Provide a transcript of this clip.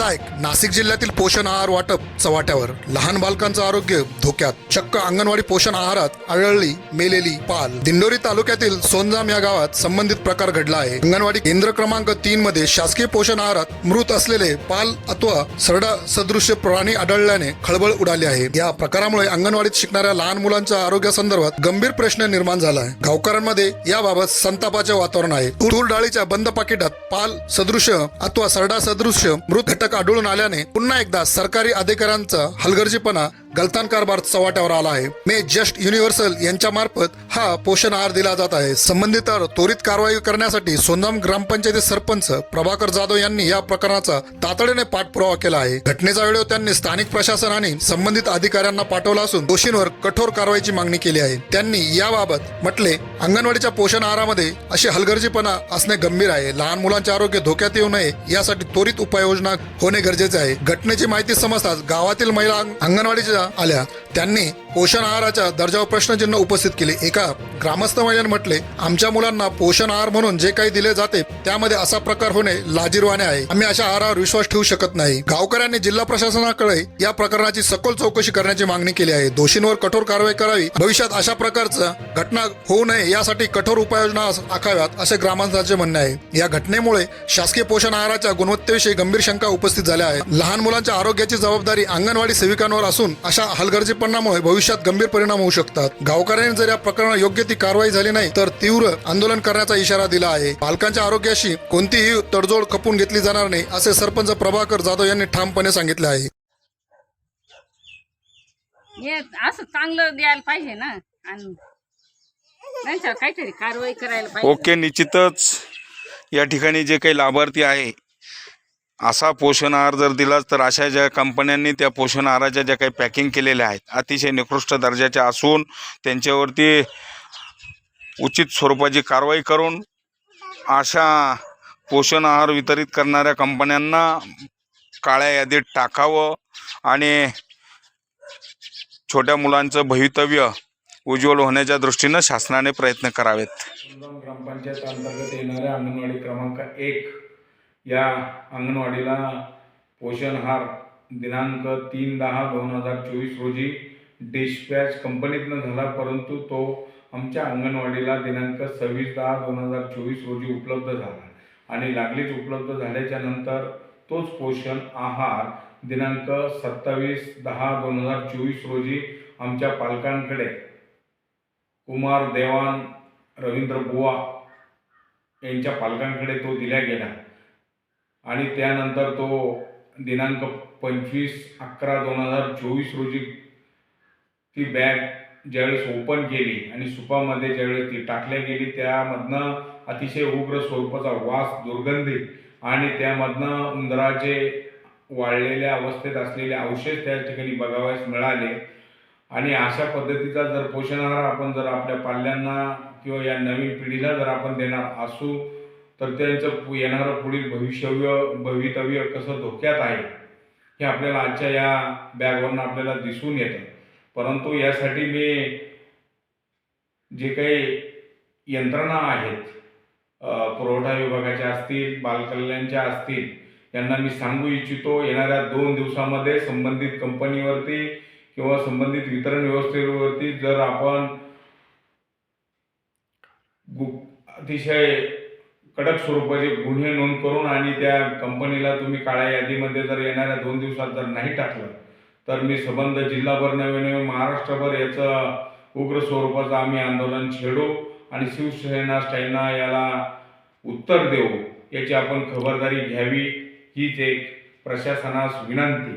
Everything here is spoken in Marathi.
धक्कादायक नाशिक जिल्ह्यातील पोषण आहार वाटप चव्हाट्यावर. लहान बालकांचं आरोग्य धोक्यात. चक्क अंगणवाडी पोषण आहारात आढळली मेलेली पाल. दिंडोरी तालुक्यातील सोनजाम या गावात संबंधित प्रकार घडला आहे. अंगणवाडी केंद्र क्रमांक तीन मध्ये शासकीय पोषण आहारात मृत असलेले पाल अथवा सरडा सदृश्य प्राणी आढळल्याने खळबळ उडाली आहे. या प्रकारामुळे अंगणवाडीत शिकणाऱ्या लहान मुलांच्या आरोग्यासंदर्भात गंभीर प्रश्न निर्माण झाला आहे. गावकऱ्यांमध्ये याबाबत संतापाचे वातावरण आहे. तूर डाळीच्या बंद पाकिटात पाल सदृश्य अथवा सरडा सदृश्य मृत घटक आढळून आल्याने पुन्हा एकदा सरकारी अधिकाऱ्यांचा हलगर्जीपणा गलतान कारभार चव्हाट्यावर आला आहे. मे जस्ट युनिव्हर्सल यांच्या मार्फत हा पोषण आहार दिला जात आहे. संबंधितावर त्वरित कारवाई करण्यासाठी सोनम ग्रामपंचायती सरपंच प्रभाकर जाधव यांनी या प्रकरणाचा तातडीने पाठपुरावा केला आहे. घटनेचा व्हिडिओ त्यांनी स्थानिक प्रशासन आणि संबंधित अधिकाऱ्यांना पाठवला असून दोषींवर कठोर कारवाईची मागणी केली आहे. त्यांनी याबाबत म्हटले अंगणवाडीच्या पोषण आहारामध्ये अशी हलगर्जीपणा असणे गंभीर आहे. लहान मुलांचे आरोग्य धोक्यात येऊ नये. यासाठी त्वरित उपाययोजना होणे गरजेचे आहे. घटनेची माहिती समजताच गावातील महिला अंगणवाडीच्या अंगणवाडीच्या आल्या त्यांनी पोषण आहाराच्या दर्जावर प्रश्नचिन्ह उपस्थित केले. एका ग्रामस्थ महिलेने म्हटले आमच्या मुलांना पोषण आहार म्हणून जे काही दिले जाते त्यामध्ये असा प्रकार होणे लाजीरवाने आहे. आम्ही अशा आहारावर विश्वास ठेवू शकत नाही. गावकऱ्यांनी जिल्हा प्रशासनाकडे या प्रकरणाची सखोल चौकशी करण्याची मागणी केली आहे. दोषींवर कठोर कारवाई करावी. भविष्यात अशा प्रकारचं घटना होऊ नये यासाठी कठोर उपाययोजना आखाव्यात असे ग्रामस्थांचे म्हणणे आहे. या घटनेमुळे शासकीय पोषण आहाराच्या गुणवत्तेविषयी गंभीर शंका उपस्थित झाल्या आहेत. लहान मुलांच्या आरोग्याची जबाबदारी अंगणवाडी सेविकांवर असून अशा हलगर्जी हलगर्जीपणामुळे भविष्यात गंभीर परिणाम होऊ शकतात. गावकऱ्यांनी जर या प्रकरणात योग्य ती कारवाई झाली नाही तर तीव्र आंदोलन करण्याचा इशारा दिला आहे. बालकांच्या आरोग्याशी कोणतीही तडजोड खपून घेतली जाणार नाही असे सरपंच प्रभाकर जाधव यांनी ठामपणे सांगितले आहे. हे असं चांगलं द्यायला पाहिजे ना. आणि त्यांच्यावर काहीतरी कारवाई करायला पाहिजे. ओके निश्चितच या ठिकाणी जे काही लाभार्थी आहे असा पोषण आहार जर दिलाच तर अशा ज्या कंपन्यांनी त्या पोषण आहाराच्या ज्या काही पॅकिंग केलेल्या आहेत अतिशय निकृष्ट दर्जाच्या असून त्यांच्यावरती उचित स्वरूपाची कारवाई करून अशा पोषण आहार वितरित करणाऱ्या कंपन्यांना काळ्या यादीत टाकावं आणि छोट्या मुलांचं भवितव्य उज्ज्वल होण्याच्या दृष्टीनं शासनाने प्रयत्न करावेत. ग्रामपंचायत अंतर्गत येणाऱ्या अंगणवाडी क्रमांक एक या अंगणवाडीला पोषणहार दिनांक तीन दहा दोन हजार चोवीस रोजी डिस्पॅच कंपनीतनं झाला परंतु तो आमच्या अंगणवाडीला दिनांक सव्वीस दहा दोन हजार चोवीस रोजी उपलब्ध झाला आणि लागलीच उपलब्ध झाल्याच्यानंतर तोच पोषण आहार दिनांक सत्तावीस दहा दोन हजार चोवीस रोजी आमच्या पालकांकडे. कुमार देवान रवींद्र बुवा यांच्या पालकांकडे तो दिला गेला. आणि त्यानंतर तो दिनांक पंचवीस अकरा दोन हजार चोवीस रोजी ती बॅग ज्यावेळेस ओपन केली आणि सुपामध्ये ज्यावेळेस ती टाकल्या गेली त्यामधनं अतिशय उग्र स्वरूपाचा वास दुर्गंधी आणि त्यामधनं उंदराचे वाळलेल्या अवस्थेत असलेले अवशेष त्या ठिकाणी बघावयास मिळाले. आणि अशा पद्धतीचा जर पोषण आहार आपण जर आपल्या पाल्यांना किंवा या नवीन पिढीला जर आपण देणार असू तर त्यांचं येणारं पुढील भविष्यव्य भवितव्य कसं धोक्यात आहे हे आपल्याला आजच्या या बॅगवरनं आपल्याला दिसून येतं. परंतु यासाठी मी जे काही यंत्रणा आहेत पुरवठा विभागाच्या असतील बालकल्याणच्या असतील यांना मी सांगू इच्छितो येणाऱ्या दोन दिवसामध्ये संबंधित कंपनीवरती किंवा संबंधित वितरण व्यवस्थेवरती जर आपण गु अतिशय कडक स्वरूपाचे गुन्हे नोंद करून आणि त्या कंपनीला तुम्ही काळ्या यादीमध्ये जर येणाऱ्या दोन दिवसात जर नाही टाकलं तर मी संबंध जिल्हाभर नवे नवे महाराष्ट्रभर याचं उग्र स्वरूपाचं आम्ही आंदोलन छेडू आणि शिवसेना स्टाईलना याला उत्तर देऊ याची आपण खबरदारी घ्यावी हीच एक प्रशासनास विनंती.